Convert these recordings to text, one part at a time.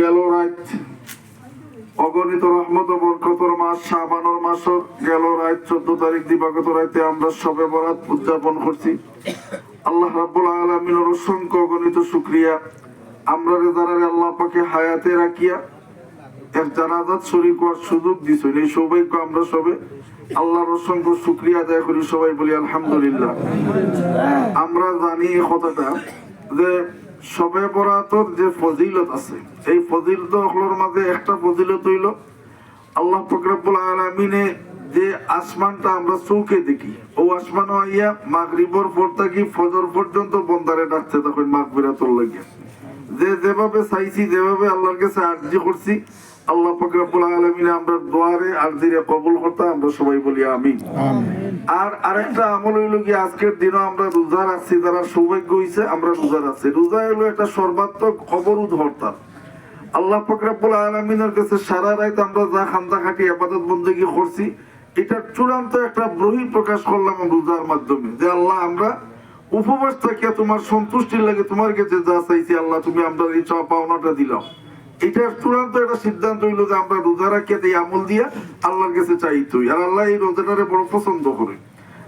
গেল রাত। অগণিত রহমত বরকতর মাস শাবানোর মাসর গেল রাত। চোদ্দ তারিখ দিবাগত রাতে আমরা সবে বরাত উদযাপন করছি। আল্লাহ রাব্বুল আলামিনের অসংখ্য অগণিত শুক্রিয়া। আমরা রেজারারে আল্লাহ পাকে হায়াতে রাখিয়া এক জানাজাত শরীর করার সুযোগ দিছেন। এই সৌভাগ্য আমরা সবে আল্লাহর অসংখ্য শুক্রিয়া আদায় করি, সবাই বলি আলহামদুলিল্লাহ। আমরা জানি এই কথাটা যে সবে বরাতর যে ফজিলত আছে, এই ফজিলত হলোর মাঝে একটা ফজিলত হইল, আল্লাহ ফকরাবুল আলমিনে যে আসমানটা আমরা চৌকে দেখি, ও আসমান আইয়া মাগরিবর পর থাকি ফজর পর্যন্ত বন্দারে ডাকছে তখন মাঘ বিরাতর লাগিয়া যে যেভাবে চাইছি, যেভাবে আল্লাহর কাছে আর্জি করছি আল্লাহ ফকরাবুল আলমিনে আমরা দোয়ারে আর্জিরে কবুল করতে আমরা সবাই বলি আমিন। আর আরেকটা আমল হইল কি আজকের দিনও আমরা রোজা রাখছি যারা সৌভাগ্য হইছে আমরা রোজা রাখছি। রোজা হইল একটা সর্বাত্মক অবরোধ হরতাল আল্লাহ ফকরাবুল আলমিনের কাছে সারা রাত আমরা যা খান্দা খাটি আবাদত বন্দী করছি এটার চূড়ান্ত একটা বহি প্রকাশ করলাম রোজার মাধ্যমে যে আল্লাহ আমরা উপবাস থাকিয়া তোমার সন্তুষ্টির লাগে তোমার কাছে যা চাইছি আল্লাহ তুমি আমরা এই চাওয়া পাওনাটা দিলাম। এটার চূড়ান্ত একটা সিদ্ধান্ত হইল যে আমরা রোজা রাখিয়া এই আমল দিয়া আল্লাহর কাছে চাইতই আর আল্লাহ এই রোজাটারে বড় পছন্দ করে।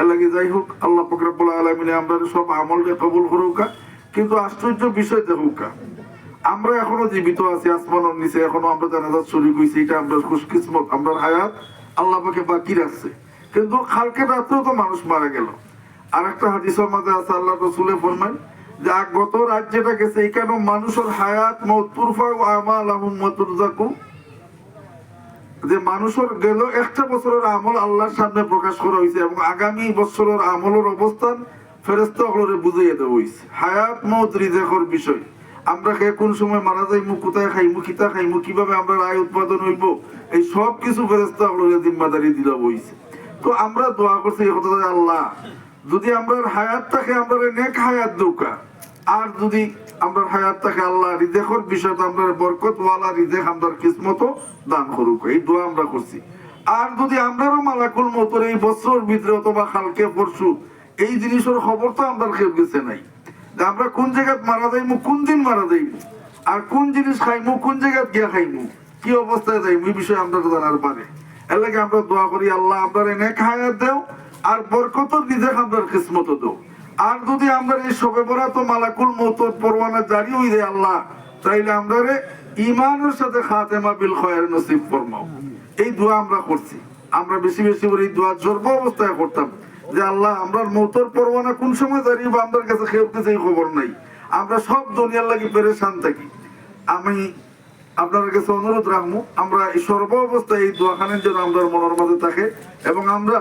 আল্লাহকে যাই হোক, আল্লাহ ফকরাবুল আলমিনে আমরা সব আমলকে কবুল করুকা, কিন্তু আশ্চর্য বিষয় দেখুকা। আমরা এখনও জীবিত আছি, আসমানের নিচে, এখনও আমরা জানাজাত শরীর হইছি, এটা আমরা খুশকিসমত আমরা হায়াত আল্লাহ পাকে বাকি রাখছে। কিন্তু কালকে রাত্রেও তো মানুষ মারা গেল। আর একটা হাদিসের মাঝে আছে, আল্লাহ রসুলে ফরমান যে আগ গত রাত গেছে মানুষের হায়াত মত তুরফা ও আমাল যে মানুষের গেল একটা বছরের আমল আল্লাহর সামনে প্রকাশ করা হয়েছে এবং আগামী বছরের আমলের অবস্থান দেওয়া হয়েছে। হায়াত মত রিজেকর বিষয়। আমরা কে কোন সময় মারা যাইমু, কোথায় খাইমু, কিতা খাইমু, কীভাবে আমরা রায় উৎপাদন হইব, এই সব কিছু ফেরেস্তা হলরে জিম্মাদারি দিলা হয়েছে। তো আমরা দোয়া করছি কথা আল্লাহ যদি আমরা হায়াত থাকে আমরা নেক হায়াত দৌকা। আর যদি আমরা হায়াত থাকে আল্লাহ রিজেকর বিষয়টা আমরা বরকত ওয়ালা রিজেক আমরা কিসমত দান করুক। এই দোয়া আমরা করছি। আর যদি আমরারও মালাকুল মতন এই বছর ভিতরে অথবা কালকে পরশু এই জিনিসের খবর তো আমরা কেউ গেছে নাই। আমরা কোন জায়গায় মারা যাইমু, কোন দিন মারা যাইমু, আর কোন জিনিস খাইমু, কোন জায়গায় গিয়া খাইমু, কি অবস্থায় যাইমু, এই বিষয়ে আমরা জানার পারে। এর আমরা দোয়া করি, আল্লাহ আপনার নেক হায়াত দেও আর বরকত নিজে আমরা কিসমত দেও আর যদি আমরা এই সবে তো মালাকুল মৌতর পরওয়ানা জারি হই দেয় আল্লাহ, তাইলে আমরা রে ইমানের সাথে খাতেমা বিল খয়ের নসিব ফরমাও। এই দোয়া আমরা করছি। আমরা বেশি বেশি করে এই দোয়া জর্ব অবস্থায় করতাম যে আল্লাহ আমরা মৌতর পরওয়ানা কোন সময় জারি বা আমাদের কাছে খেয়ে এই খবর নাই। আমরা সব দুনিয়ার লাগি পেরেশান থাকি। আমি আপনার কাছে অনুরোধ রাখব, আমরা এই সর্ব অবস্থায় এই দোয়াখানের জন্য আমরা মনের মাঝে থাকে এবং আমরা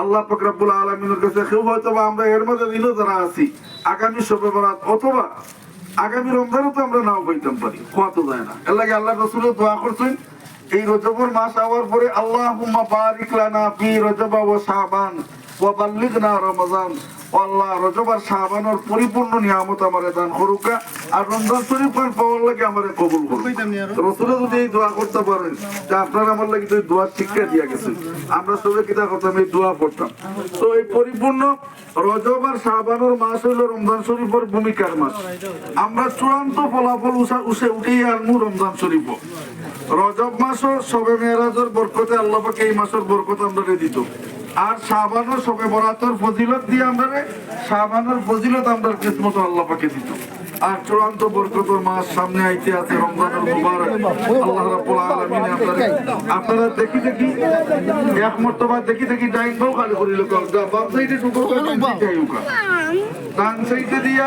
আল্লাহ ফকরাবুল আলমিনের কাছে কেউ হয়তো বা আমরা এর মধ্যে দিনও যারা আছি, আগামী শোভে বরাত অথবা আগামী রমজানও তো আমরা নাও পাইতাম পারি হওয়া তো যায় না। এর লাগে আল্লাহ রসুল দোয়া করছেন, এই রজবর মাস আওয়ার পরে আল্লাহ বারিক লানা ফি রজবা ও শাবান ওয়া বাল্লিগনা রমজান। আল্লাহ রজব আর শাবানের পরিপূর্ণ নিয়ামত আমারে দান করুকা আর রমজান শরীফ পান পাওয়ার লাগে আমারে কবুল করুক। রসুলে যদি এই দোয়া করতে পারেন যে আপনারা আমার লাগে তো দোয়া শিক্ষা দিয়া গেছেন আমরা সবাই কিতা করতাম এই দোয়া করতাম। তো এই পরিপূর্ণ রজব আর শাবানের মাস হইল রমজান শরীফের ভূমিকার মাস। আমরা চূড়ান্ত ফলাফল উষা উষে উঠেই আনমু রমজান শরীফ। রজব মাসও সবে মেয়েরাজের বরকতে আল্লাহ পাকে এই মাসের বরকত আমরা দিত আর শাবানের সবে বরাতর ফজিলত দিয়ে আমরা শাবানের ফজিলত আমরা কিসমত আল্লাহ পাকে দিত। আর চূড়ান্ত বরকতর মাস সামনে আইতে আছে রমজানুল মুবারক। আল্লাহ রাব্বুল আলামিন আপনারা আপনারা দেখি দেখি, এক মর্তবা দেখি দেখি ডাইন বাউ খালি করিল, কল বাম সাইডে ঢুকো ডান সাইডে দিয়া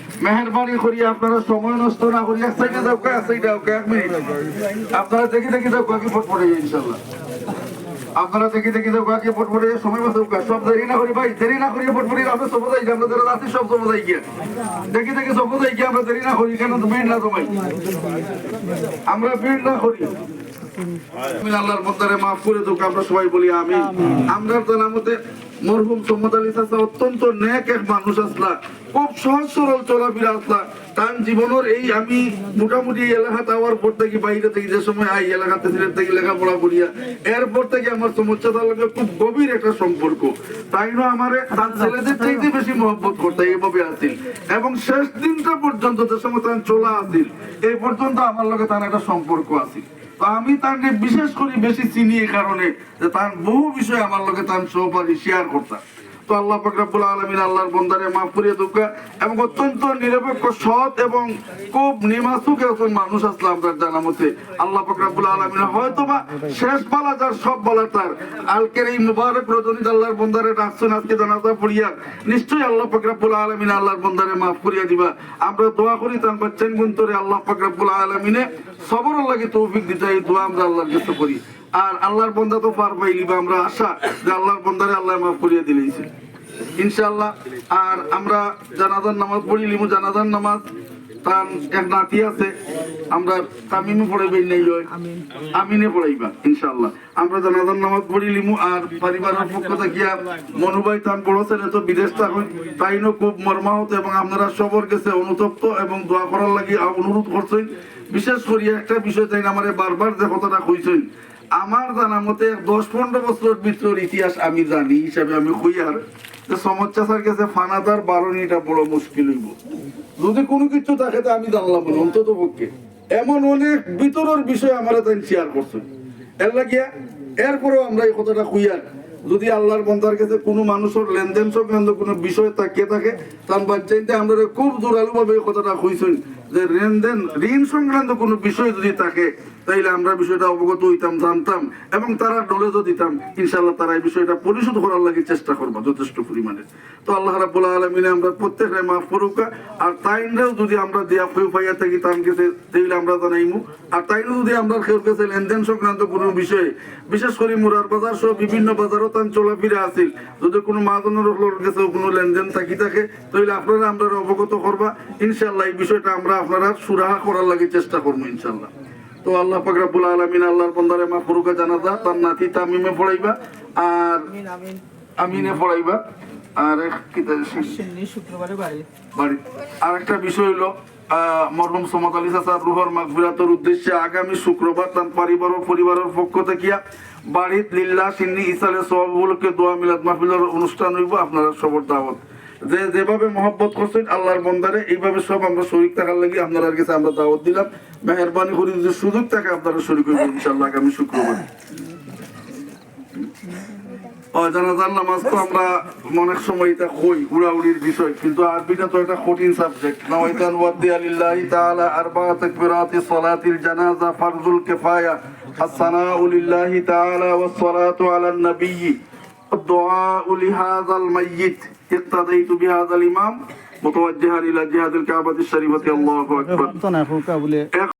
মেহরবানি করি আপনারা সময় নষ্ট না করি এক সাইডে যাও এক সাইডে যাও এক মিনিট আপনারা দেখি দেখি যাও কি ফট পড়ে ইনশাল্লাহ আপনারা দেখি দেখি যাও কি ফট পড়ে সময় মতো সব দেরি না করি, ভাই, দেরি না করি ফট পড়ি আমরা সব যাই আমরা যারা রাতে সব সব যাই গিয়া। দেখি দেখি সব যাই গিয়া, আমরা দেরি না করি, কেন ভিড় না তোমায় আমরা ভিড় না করি। আল্লাহর বন্দারে মাফ করে দেবো আমরা সবাই বলি আমি আমরা জানার মতে মরহুম আলী চাচা অত্যন্ত নেক এক মানুষ আসলা। খুব সহজ সরল আসলা। তার জীবনের এই আমি মোটামুটি আওয়ার পর থেকে বাইরে থেকে যে সময় আই এলাকাতে সিলেট থেকে লেখাপড়া করিয়া, এরপর থেকে আমার সমস্যাটার লগে খুব গভীর একটা সম্পর্ক। তাই না আমার তার ছেলেদের চাইতে বেশি মহব্বত করতে এইভাবে আসিল। এবং শেষ দিনটা পর্যন্ত যে সময় তার চলা আসিল এই পর্যন্ত আমার লগে তার একটা সম্পর্ক আসিল। আমি তাকে বিশেষ করে বেশি চিনি এই কারণে যে তার বহু বিষয় আমার লোকে তার সহপাঠী শেয়ার করতাম। তো আল্লাহ ফাকরাবুল আলমিন আল্লাহর বন্দারে মাফ করিয়ে দুঃখা এবং অত্যন্ত নিরপেক্ষ, সৎ এবং খুব নিমাসুক একজন মানুষ আসলে আমরা জানা মতে আল্লাহ ফাকরাবুল আলমিন হয়তো বা শেষ বালা যার, সব বালা তার। আলকের এই মুবারক রজনী আল্লাহর বন্দারে ডাকছেন আজকে জানাজা পড়িয়া। নিশ্চয়ই আল্লাহ ফাকরাবুল আলমিন আল্লাহর বন্দারে মাফ করিয়া দিবা। আমরা দোয়া করি তার বাচ্চান গুন্তরে আল্লাহ ফাকরাবুল আলমিনে সবর লাগে তৌফিক দিতে, এই দোয়া আমরা আল্লাহর কাছে করি। আর আল্লাহর বন্দা তো পার পাইলি বা আমরা আশা যে আল্লাহর বন্দারে আল্লাহ মাফ করিয়া দিলেইছে। ইনশাল্লাহ আর আমরা জানাজার নামাজ পড়ি লিমু জানাজার নামাজ তার এক নাতি আছে আমরা তামিমে পড়াইবেন নাই আমিনে। পড়াইবা ইনশাআল্লাহ। আমরা জানাজার নামাজ পড়ি লিমু আর পরিবারের পক্ষ থেকে মনুবাই তান বড় ছেলে তো বিদেশ থাকুন তাইনও খুব মর্মাহত এবং আপনারা সবর কাছে অনুতপ্ত এবং দোয়া করার লাগি অনুরোধ করছেন। বিশেষ করিয়া একটা বিষয় তাই আমার বারবার যে কথাটা কইছেন। আমার জানা মতে দশ পনেরো বছর ভিতর ইতিহাস আমি জানি, হিসাবে আমি হইয়ার। যে সমস্যার কাছে ফানাদার বারণিটা বড় মুশকিল হইব। যদি কোনো কিছু থাকে তা আমি জানলাম না, অন্তত পক্ষে। এমন অনেক ভিতরের বিষয় আমার তাই শেয়ার করছেন এর লাগিয়া, এরপরেও আমরা এই কথাটা কইয়ার যদি আল্লাহর বন্ধার কাছে কোনো মানুষের লেনদেন সংক্রান্ত কোনো বিষয় তাকিয়ে থাকে, তার বাচ্চাইতে আমরা খুব জোরালো ভাবে এই কথাটা কইছেন যে লেনদেন, ঋণ সংক্রান্ত কোনো বিষয় যদি থাকে তাইলে আমরা বিষয়টা অবগত হইতাম, জানতাম এবং তারা নলেজও দিতাম। ইনশাল্লাহ তারা এই বিষয়টা পরিশোধ করার লাগে চেষ্টা করব যথেষ্ট পরিমাণে। তো আল্লাহ রাবুল আলমিনে আমরা প্রত্যেকটা মাফ করুকা, আর তাইনরাও যদি আমরা দিয়া ফেউ পাইয়া থাকি তার কাছে, তাইলে আমরা জানাইমু। আর তাইনও যদি আমরা খেউর কাছে লেনদেন সংক্রান্ত কোনো বিষয়ে, বিশেষ করে মুরার বাজার সহ বিভিন্ন বাজারও তান চলাফিরে আসিল যদি কোনো মাহাজনের লোকের কাছে কোনো লেনদেন থাকি থাকে তাহলে আপনারা আমরা অবগত করবা। ইনশাল্লাহ এই বিষয়টা আমরা আপনারা সুরাহা করার লাগে চেষ্টা করব ইনশাল্লাহ তো আল্লাহ পাক রাব্বুল আলামিন আল্লাহর বন্দারে মা ফুরুকা জানাজা তার নাতি তামিমে পড়াইবা আর আমিনে পড়াইবা। আর শুক্রবারে বাড়ি। বাড়ি। আর একটা বিষয় হলো আহ, মরহুম সমত আলী চাচা রুহর মাগফিরাতের উদ্দেশ্যে আগামী শুক্রবার তার পরিবার ও পরিবারের পক্ষ থেকে বাড়িত লিল্লা সিন্নি ইসালে সবগুলোকে দোয়া মিলাদ মাহফিলের অনুষ্ঠান হইব আপনারা সবর দাওয়াত। যে যেভাবে মহব্বত করছেন আল্লাহর বন্দারে এইভাবে সব আমরা শরীর থাকার লাগি আপনারা কাছে আমরা দাওয়াত দিলাম। মেহরবানি করে যদি সুযোগ থাকে আপনারা শরীর করবেন ইনশাল্লাহ আগামী শুক্রবার ও জানাজার নামাজ তো আমরা অনেক সময় এটা কই উড়াউড়ির বিষয় কিন্তু আরবিটা তো একটা কঠিন সাবজেক্ট নাওয়াইতান ওয়াদ্দি আলিল্লাহি তাআলা আরবা তাকবিরাতি সালাতিল জানাজা ফারজুল কিফায়া الثناء لله تعالى والصلاة على النبي الدعاء لهذا الميت اقتديت بهذا الإمام মুখোয়াজ্জাহার ইলা জিহাদুল কাবাতিশ শরীফতি আল্লাহু আকবার।